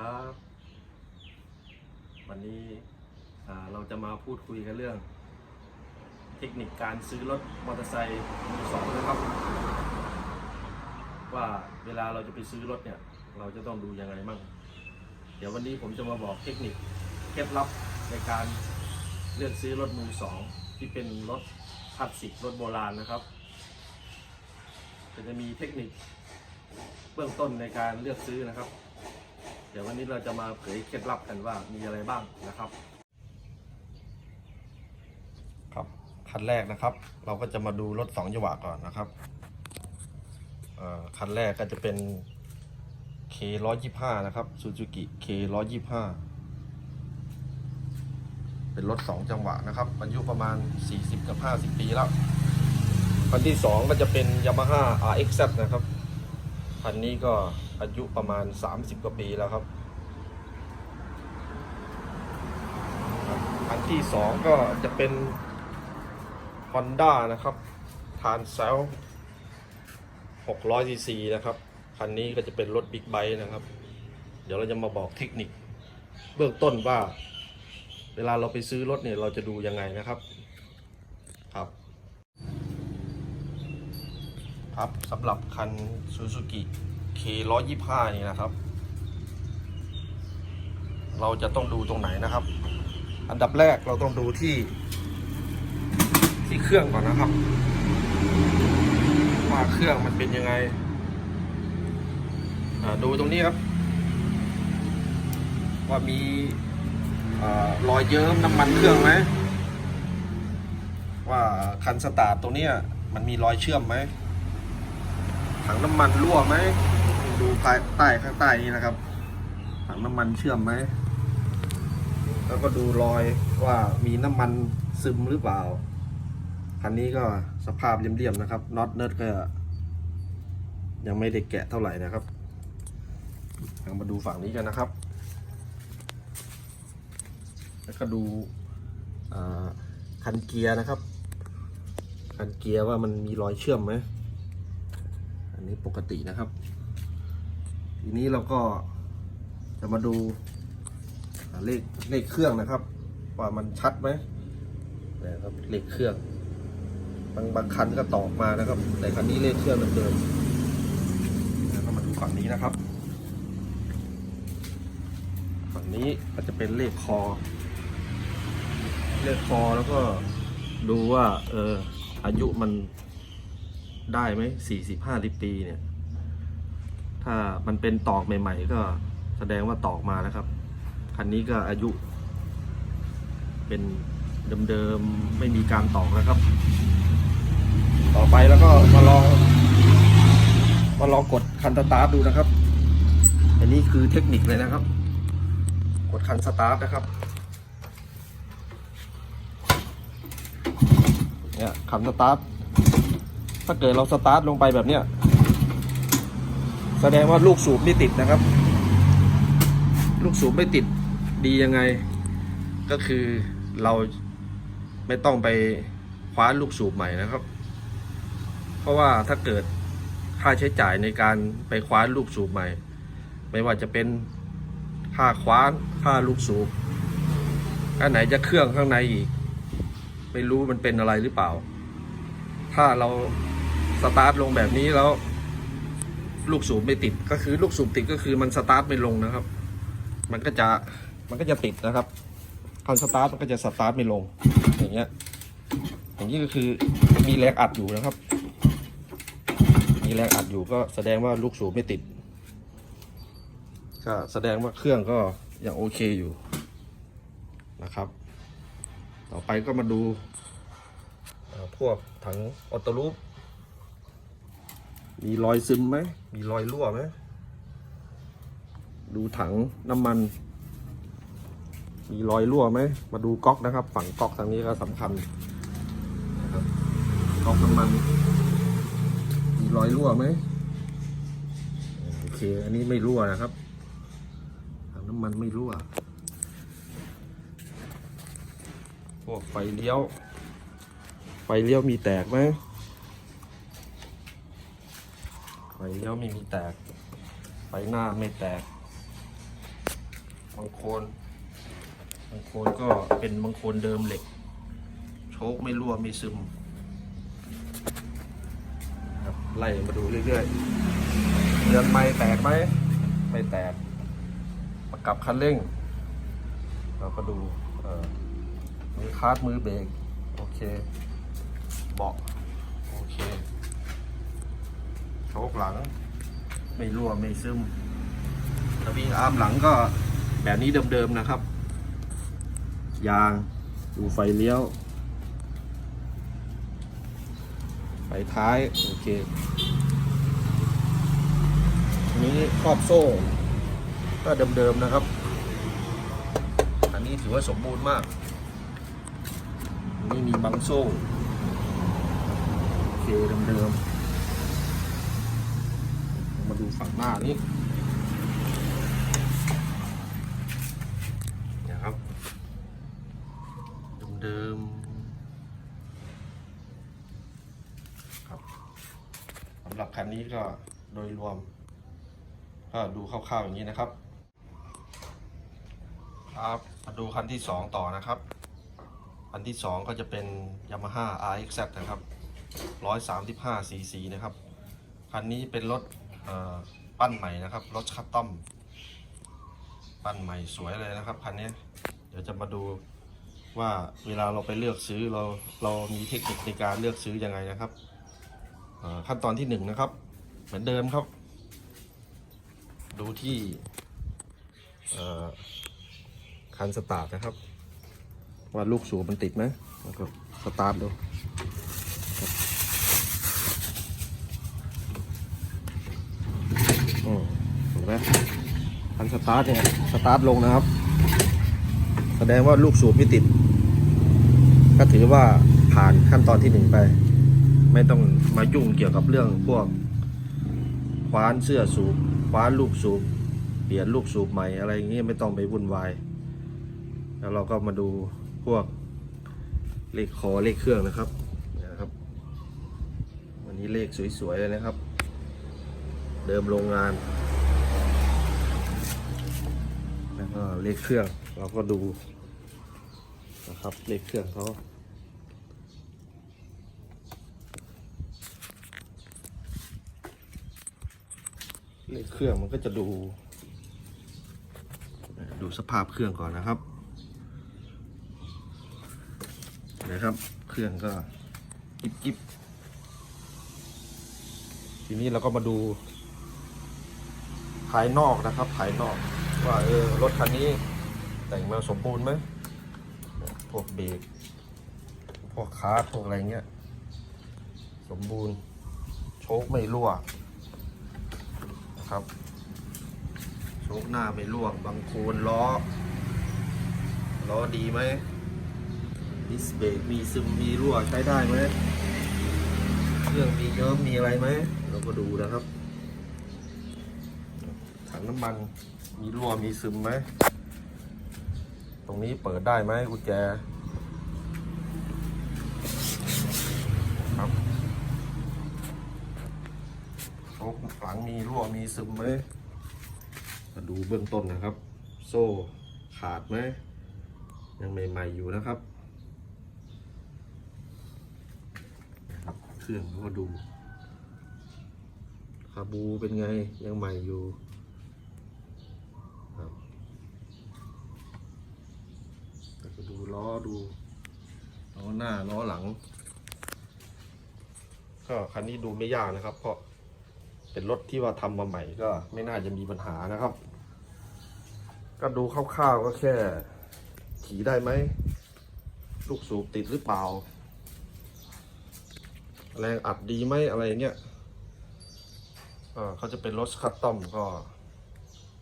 ครับ วันนี้เราจะมาพูดคุยกันเรื่อง เทคนิคการซื้อรถมอเตอร์ไซค์มือสองนะครับ ว่าเวลาเราจะไปซื้อรถเนี่ย เราจะต้องดูยังไงมั่งเดี๋ยววันนี้ผมจะมาบอกเทคนิคเคล็ดลับในการเลือกซื้อรถมือสองที่เป็นรถคลาสสิกรถโบราณนะครับก็จะมีเทคนิคเบื้องต้นในการเลือกซื้อนะครับ เดี๋ยววันนี้เราจะมาเผยเคล็ดลับกันว่ามีอะไรบ้างนะครับ ครับคันแรกนะครับ เราก็จะมาดูรถสองจังหวะก่อนนะครับคันแรกก็จะเป็น K ร้อยยี่ห้านะครับซูซูกิ K ร้อยยี่ห้าเป็นรถสองจังหวะนะครับ อายุประมาณ 40 กับ 50 ปีแล้วคันที่สองก็จะเป็น Yamaha RXZ นะครับ คันนี้ก็อายุประมาณ 30 กว่าปีแล้วครับคันที่สองก็จะเป็น Honda นะครับทานเซล600 cc นะครับ คันนี้ก็จะเป็นรถบิ๊กไบค์นะครับ เดี๋ยวเราจะมาบอกเทคนิค เบื้องต้นว่า เวลาเราไปซื้อรถเนี่ยเราจะดูยังไงนะครับ ครับสำหรับคัน Suzuki K 125 นี่นะครับ เราจะต้องดูตรงไหนนะครับ อันดับแรกเราต้องดูที่ ที่เครื่องก่อนนะครับ ว่าเครื่องมันเป็นยังไงดูตรงนี้ครับ ว่ามีอรอยเยิ้มน้ำมันเครื่องไหมว่าคันสตาร์ทตรงนี้มันมีรอยเชื่อมไหม ถังน้ำมันรั่วไหมดูภายใต้ข้างใต้นี้นะครับ ถังน้ำมันเชื่อมไหมแล้วก็ดูรอยว่ามีน้ำมันซึมหรือเปล่าคันนี้ก็สภาพเรียมๆนะครับน็อตเนิร์ดก็ ยังไม่ได้แกะเท่าไหร่นะครับเรามาดูฝั่งนี้กันนะครับ แล้วก็ดูคันเกียร์นะครับ คันเกียร์ว่ามันมีรอยเชื่อมไหม นนี้ปกตินะครับ ทีนี้เราก็จะมาดูเลขเลขเครื่องนะครับ ว่ามันชัดไหมนะครับเลขเครื่อง บางบางคันก็ตอกมานะครับ แต่คันนี้เลขเครื่องเดิมๆแล้วก็มาดูฝั่งนี้นะครับ ฝั่งนี้ก็จะเป็นเลขคอ เลขคอแล้วก็ดูว่าเอออายุมัน ได้ไหมสี่สิบห้าลิปีเนี่ย ถ้ามันเป็นตอกใหม่ ๆ ก็แสดงว่าตอกมานะครับ คันนี้ก็อายุ เป็นเดิมๆไม่มีการตอกนะครับ ต่อไปแล้วก็มาลอง มาลองกดคันสตาร์ทดูนะครับ อันนี้คือเทคนิคเลยนะครับ กดคันสตาร์ทนะครับเนี่ยคันสตาร์ท ถ้าเกิดเราสตาร์ทลงไปแบบเนี้ยแสดงว่าลูกสูบไม่ติดนะครับ ลูกสูบไม่ติดดียังไง ก็คือเราไม่ต้องไปคว้าลูกสูบใหม่นะครับ เพราะว่าถ้าเกิดค่าใช้จ่ายในการไปคว้านลูกสูบใหม่ ไม่ว่าจะเป็นค่าคว้านค่าลูกสูบอันไหนจะเครื่องข้างในอีก ไม่รู้มันเป็นอะไรหรือเปล่า ถ้าเรา สตาร์ทลงแบบนี้แล้ว ลูกสูบไม่ติดก็คือลูกสูบติดก็คือมันสตาร์ทไม่ลงนะครับ มันก็จะมันก็จะติดนะครับคันสตาร์ทมันก็จะสตาร์ทไม่ลง อย่างเงี้ย อย่างนี้ก็คือมีแรงอัดอยู่นะครับ มีแรงอัดอยู่ก็แสดงว่าลูกสูบไม่ติด ก็แสดงว่าเครื่องก็ยังโอเคอยู่นะครับ ต่อไปก็มาดูพวกถังออโต้ลูป มีรอยซึมไหม มีรอยรั่วไหม ดูถังน้ำมัน มีรอยรั่วไหม มาดูก๊อกนะครับ ฝั่งก๊อกทางนี้ก็สำคัญนะครับก๊อกน้ำมัน มีรอยรั่วไหม โอเค อันนี้ไม่รั่วนะครับ ถังน้ำมันไม่รั่ว พวกไฟเลี้ยว ไฟเลี้ยวมีแตกไหม ไฟเลี้ยวไม่มีแตกไฟหน้าไม่แตกบางโคนบางโคนก็เป็นบางโคนเดิมเหล็ก โชคไม่รั่วไม่ซึมครับไล่มาดูเรื่อยๆเรือนไม้แตกไหมไม่แตก ประกับคันเร่ง เราก็ดูมือคาดมือเบรกโอเค เบาะโอเค โชคหลัง ไม่รั่วไม่ซึมสวิงอาร์มหลังก็แบบนี้เดิมๆนะครับ ยางดูไฟเลี้ยว ไฟท้าย โอเคอันนี้ครอบโซ่ ก็เดิมๆนะครับ อันนี้ถือว่าสมบูรณ์มาก ไม่มีบังโซ่ โอเคเดิมๆ มาดูฝั่งหน้านี้นี่ยครับเดิมๆครับสำหรับคันนี้ก็โดยรวม ก็ดูคร่าวๆอย่างนี้นะครับครับมาดูคันที่ 2 ต่อนะครับ คันที่ 2 ก็จะเป็น Yamaha RXZ นะครับ135 cc นะครับ คันนี้เป็นรถ ปั้นใหม่นะครับรถคัสตอม ปั้นใหม่สวยเลยนะครับคันนี้เดี๋ยวจะมาดูว่าเวลาเราไปเลือกซื้อเราเรามีเทคนิคในการเลือกซื้อยังไงนะครับขั้นตอนที่1นะครับ เหมือนเดิมครับ ดูที่คันสตาร์ทนะครับ ว่าลูกสูบมันติดไหมแล้วก็สตาร์ทดูครับอืมเห็น ไหมคันสตาร์ทเนี่ยสตาร์ทลงนะครับ แสดงว่าลูกสูบไม่ติด ก็ถือว่าผ่านขั้นตอนที่หนึ่งไป ไม่ต้องมายุ่งเกี่ยวกับเรื่องพวกคว้านเสื้อสูบคว้านลูกสูบ เปลี่ยนลูกสูบใหม่อะไรอย่างเงี้ยไม่ต้องไปวุ่นวาย แล้วเราก็มาดูพวกเลขคอเลขเครื่องนะครับนะครับ วันนี้เลขสวยๆเลยนะครับ เดิมโรงงาน เลขเครื่องเราก็ดูนะครับ เลขเครื่องเขาเลขเครื่องมันก็จะดู ดูสภาพเครื่องก่อนนะครับนะครับ เครื่องก็กิบกิบทีนี้เราก็มาดูภายนอกนะครับภายนอก ว่าเออรถคันนี้แต่งมาสมบูรณ์ไหมพวกเบรกพวกคาร์พวกอะไรเงี้ย สมบูรณ์โชคไม่รั่วครับ โชคหน้าไม่ร่วงบางโคนล้อ ล้อดีไหมดิสเบรกมีซึมมีรั่วใช้ได้ไหมเครื่องมีเยิ้มมีอะไรไหมเราก็ดูนะครับ ถังน้ำมัน มีรั่วมีซึมไหม ตรงนี้เปิดได้ไหมกุญแจ ครับโชคหลังมีรั่วมีซึมไหมมาดูเบื้องต้นนะครับ โซ่ขาดไหม ยังใหม่ๆอยู่นะครับนะครับเครื่องก็ดูคาบูเป็นไงยังใหม่อยู่ครับแล้วก็ ดูล้อดูล้อหน้าล้อหลัง ก็คันนี้ดูไม่ยากนะครับ เพราะเป็นรถที่ว่าทำมาใหม่ก็ไม่น่าจะมีปัญหานะครับ ก็ดูคร่าวๆก็แค่ ขี่ได้ไหม ลูกสูบติดหรือเปล่า แรงอัดดีไหมอะไรเงี้ยเอ่อเขาจะเป็นรถคัสตอมก็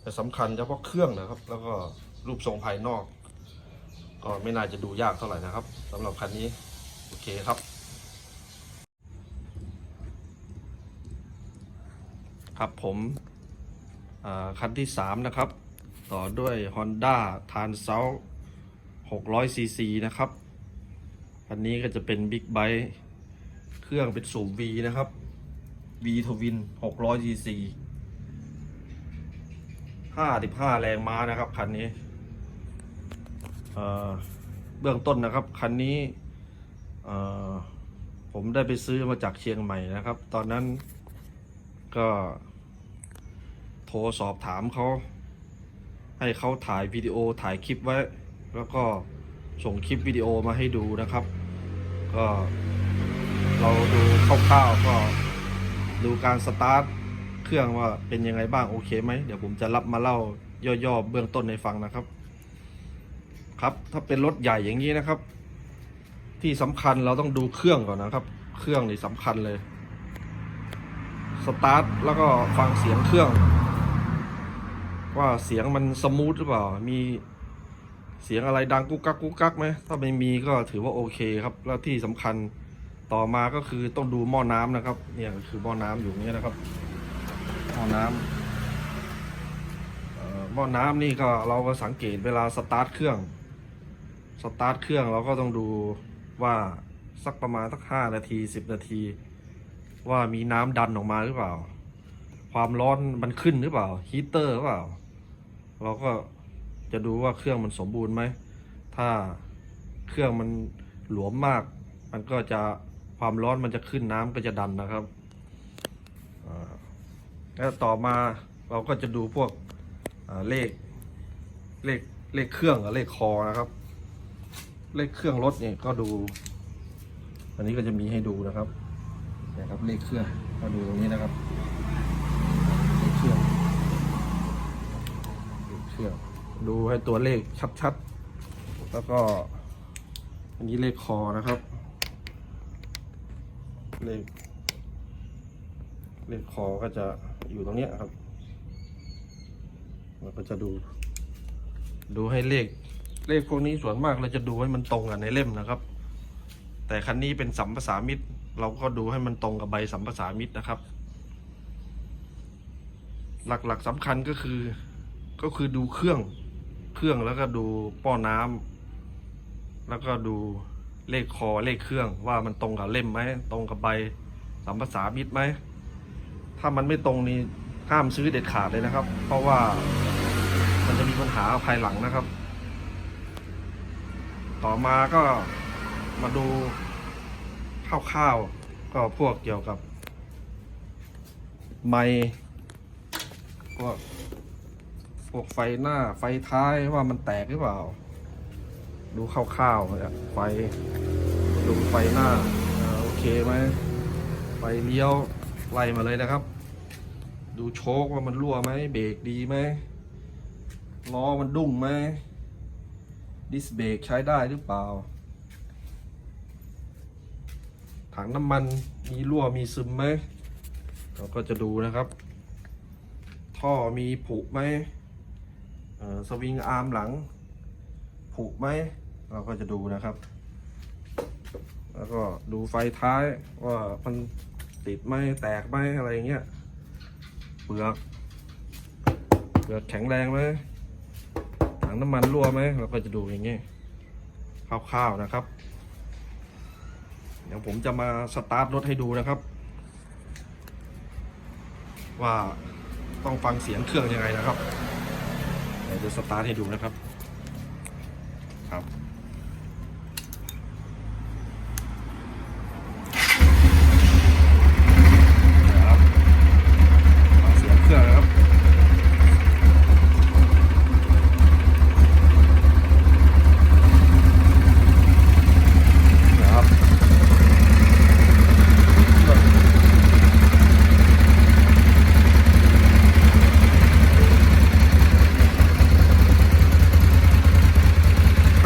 แต่สำคัญเฉพาะเครื่องนะครับ แล้วก็รูปทรงภายนอก ก็ไม่น่าจะดูยากเท่าไหร่นะครับสำหรับคันนี้ โอเคครับ ครับผมอ่าคันที่ 3 นะครับ ต่อด้วย Honda t r a n s a l 600 cc นะครับ คันนี้ก็จะเป็น Big b i k e เครื่องเป็นสูบ V นะครับ V Twin 600 cc ห้าสิบห้าแรงม้านะครับ คันนี้ เบื้องต้นนะครับ คันนี้ผมได้ไปซื้อมาจากเชียงใหม่นะครับ ตอนนั้นก็โทรสอบถามเขา ให้เขาถ่ายวิดีโอถ่ายคลิปไว้ แล้วก็ส่งคลิปวิดีโอมาให้ดูนะครับ ก็เราดูคร่าวๆก็ดูการสตาร์ทเครื่องว่าเป็นยังไงบ้างโอเคไหม เดี๋ยวผมจะรับมาเล่าย่อๆเบื้องต้นในฟังนะครับ ครับ ถ้าเป็นรถใหญ่อย่างนี้นะครับ ที่สำคัญเราต้องดูเครื่องก่อนนะครับ เครื่องนี่สำคัญเลยสตาร์ทแล้วก็ฟังเสียงเครื่อง ว่าเสียงมันสมูทหรือเปล่า มีเสียงอะไรดังกุ๊กกักกุ๊กกักไหมถ้าไม่มีก็ถือว่าโอเคครับ แล้วที่สำคัญต่อมาก็คือต้องดูหม้อน้ำนะครับ เนี่ยคือหม้อน้ำอยู่นี้นะครับหม้อน้ำหม้อน้ำนี่ก็เราก็สังเกตเวลาสตาร์ทเครื่อง สตาร์ทเครื่องเราก็ต้องดูว่าสักประมาณสักห้านาทีสิบนาที ว่ามีน้ำดันออกมาหรือเปล่า ความร้อนมันขึ้นหรือเปล่าฮีเตอร์หรือเปล่า เราก็จะดูว่าเครื่องมันสมบูรณ์ไหม ถ้าเครื่องมันหลวมมาก มันก็จะความร้อนมันจะขึ้นน้ำก็จะดันนะครับแล้วต่อมาเราก็จะดูพวกเลขเลขเลขเครื่องกับเลขคอนะครับ เลขเครื่องรถเนี่ยก็ดู อันนี้ก็จะมีให้ดูนะครับนี่ยครับเลขเครื่องก็ดูตรงนี้นะครับเลขเครื่องเลขเครื่องดูให้ตัวเลขชัดๆ แล้วก็ อันนี้เลขคอนะครับ เลข เลขคอก็จะอยู่ตรงนี้ครับเราก็จะดู ดูให้เลข เลขพวกนี้ส่วนมากเราจะดูให้มันตรงกันในเล่มนะครับ แต่คันนี้เป็นสัมภาษามิตร เราก็ดูให้มันตรงกับใบสัมภาษามิตรนะครับ หลักๆสำคัญก็คือก็คือดูเครื่องเครื่องแล้วก็ดูป้อน้ำแล้วก็ดูเลขคอเลขเครื่องว่ามันตรงกับเล่มไหมตรงกับใบสัมภาษามิตรไหมถ้ามันไม่ตรงนี่ห้ามซื้อเด็ดขาดเลยนะครับ เพราะว่ามันจะมีปัญหาภายหลังนะครับ ต่อมาก็มาดูคร่าวๆก็พวกเกี่ยวกับ ไมค์พวกพวกไฟหน้าไฟท้ายว่ามันแตกหรือเปล่า ดูคร่าวๆเนี่ยไฟดูไฟหน้าอ่าโอเคไหมไฟเลี้ยวไล่มาเลยนะครับ ดูโชคว่ามันรั่วไหมเบรกดีไหมล้อมันดุ้งไหม ดิสเบรกใช้ได้หรือเปล่า ถังน้ำมันมีรั่วมีซึมไหม เราก็จะดูนะครับ ท่อมีผุไหมสวิงอาร์มหลัง ผุไหม เราก็จะดูนะครับ แล้วก็ดูไฟท้ายว่ามันติดไหมแตกไหมอะไรอย่างเงี้ยเปลือกเปลือกแข็งแรงไหม งน้ำมันรั่วไหมเราก็จะดูอย่างนี้คร่าวๆนะครับ เดี๋ยวผมจะมาสตาร์ทรถให้ดูนะครับ ว่าต้องฟังเสียงเครื่องยังไงนะครับเดี๋ยวจะสตาร์ทให้ดูนะครับครับฟังเสียงเครื่องนะครับ นะครับ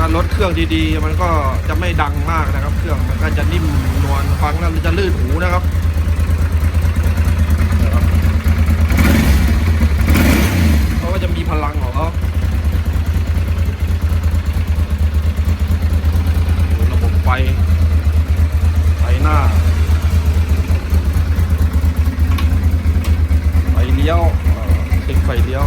ถ้า รถเครื่องดีๆ มันก็จะไม่ดังมากนะครับ เครื่องมันก็จะนิ่มนวลฟังแล้วมันจะลื่นหูนะครับนะครับเขาก็จะมีพลังของเขาระบบไฟไฟหน้าไฟเลี้ยวเอ่อติดไฟเลี้ยว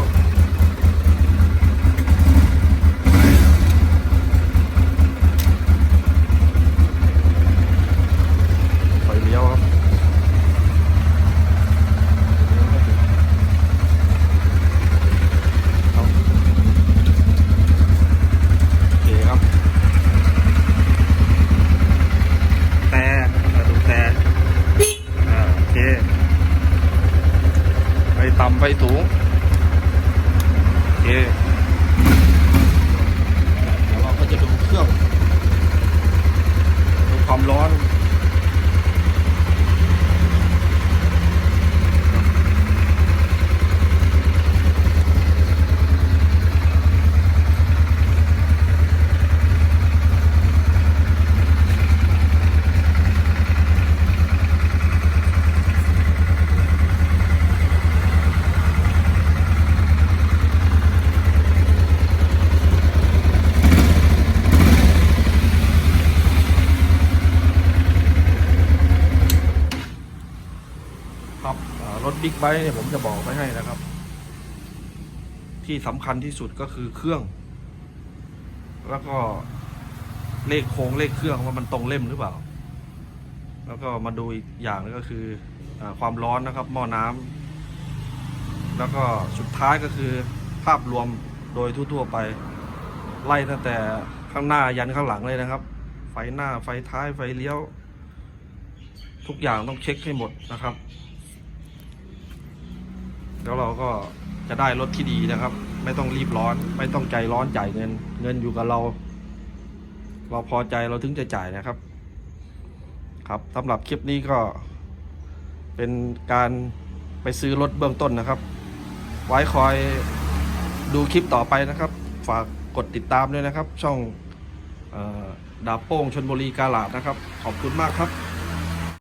ไฟเลี้ยวครับ เดี๋ยวเราก็จะดูเครื่องดูความร้อน ครับอ่ารถ บิ๊กไบค์เนี่ยผมจะบอกไว้ให้นะครับ ที่สำคัญที่สุดก็คือเครื่อง แล้วก็เลขโครงเลขเครื่องว่ามันตรงเล่มหรือเปล่า แล้วก็มาดูอีกอย่างนึงก็คืออความร้อนนะครับ หม้อน้ำแล้วก็สุดท้ายก็คือภาพรวมโดยทั่วๆไป ไล่ตั้งแต่ข้างหน้ายันข้างหลังเลยนะครับ ไฟหน้าไฟท้ายไฟเลี้ยว ทุกอย่างต้องเช็คให้หมดนะครับ แล้วเราก็จะได้รถที่ดีนะครับ ไม่ต้องรีบร้อน ไม่ต้องใจร้อนจ่ายเงิน เงินอยู่กับเรา เราพอใจเราถึงจะจ่ายนะครับ ครับสำหรับคลิปนี้ก็ เป็นการไปซื้อรถเบื้องต้นนะครับ ไว้คอยดูคลิปต่อไปนะครับ ฝากกดติดตามด้วยนะครับ ช่องออดาบโป้งชนบุรีกาลาดนะครับ ขอบคุณมากครับ